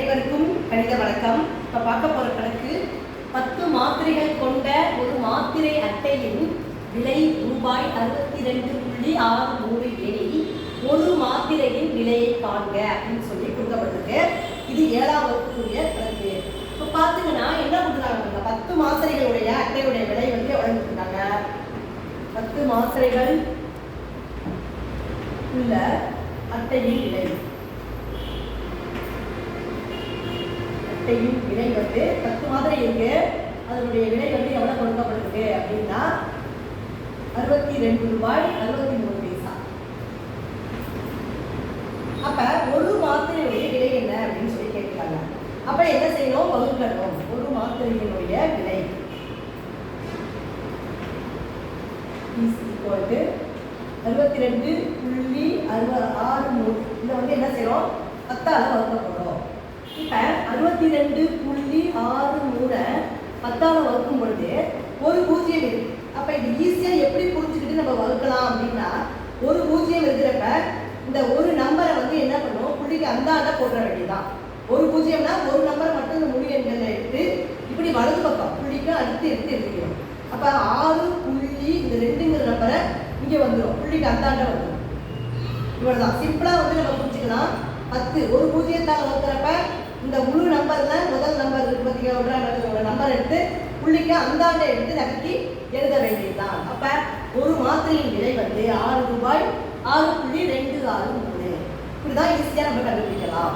அனைவருக்கும் கணித வணக்கம். இப்போ பார்க்க போகிற கணக்கு பத்து மாத்திரைகள் கொண்ட ஒரு மாத்திரை அட்டையின் விலை ரூபாய் அறுபத்தி ரெண்டு புள்ளி ஆறு மூணு எனில் ஒரு மாத்திரையின் விலையை காண்க அப்படின்னு சொல்லி கொடுக்கப்பட்டிருக்கு. இது ஏழாம் வகுப்புக்குரிய கணக்கு. இப்போ பார்த்தீங்கன்னா என்ன கொடுக்குறாங்க பத்து மாத்திரைகளுடைய அட்டையுடைய விலை வந்து எவ்வளவு பத்து மாத்திரைகள் உள்ள அட்டையின் விலை. அட்டையின் விலை வந்து பத்து மாத்திரை இருக்கு. அதனுடைய விலை வந்து எவ்வளவு கொடுக்கப்படுது அப்படின்னா அறுபத்தி ரெண்டு ரூபாய் அறுபத்தி மூணு பைசா. அப்ப ஒரு மாத்திரையுடைய விலை என்ன அப்படின்னு சொல்லி கேட்குறாங்க அப்ப என்ன செய்யணும்? வகுக்கணும் ஒரு மாத்திரையினுடைய விலை. அறுபத்தி ரெண்டு புள்ளி அறுபது ஆறு மூணு. இதை வந்து என்ன செய்யறோம்? பத்தால வகுக்க போறோம் இப்ப அறுபத்தி ரெண்டு புள்ளி ஆறு மூணை பத்தால வகுக்கும் பொழுது ஒரு பூஜ்ஜியம் இருக்கு. அப்போ இது ஈஸியாக எப்படி புரிஞ்சுக்கிட்டு நம்ம வகுக்கலாம் அப்படின்னா ஒரு பூஜ்ஜியம் இருக்கிறப்ப இந்த ஒரு நம்பரை வந்து என்ன பண்ணுவோம் புள்ளிக்கு அந்தாண்ட போடுற வேண்டியதான் ஒரு பூஜ்ஜியம்னா ஒரு நம்பரை மட்டும் இந்த முழு எண்களில் எடுத்து இப்படி வலது பக்கம் புள்ளிக்கு அடுத்து எடுத்து எழுதிக்கணும். அப்போ ஆறு புள்ளி இந்த ரெண்டுங்கிற நம்பரை இங்கே வந்துடும் புள்ளிக்கு அந்தாண்ட வந்துடும் இவ்வளோதான் சிம்பிளாக வந்து நம்ம புரிஞ்சுக்கலாம். பத்து. ஒரு பூஜ்ஜியத்தால் வகுக்கிறப்ப இந்த முழு நம்பர்ல முதல் நம்பர் இருக்கு பார்த்தீங்கன்னா ஒன்றாம் நம்பர் எடுத்து புள்ளிக்கு அந்தாண்டை எடுத்து நகர்த்தி எழுத வேண்டியதுதான். அப்ப ஒரு மாத்திரையின் விலை வந்து ஆறு ரூபாய் ஆறு புள்ளி ரெண்டு ஆறு மூணு. இப்படிதான் ஈஸியா நம்ம கண்டுபிடிக்கலாம்.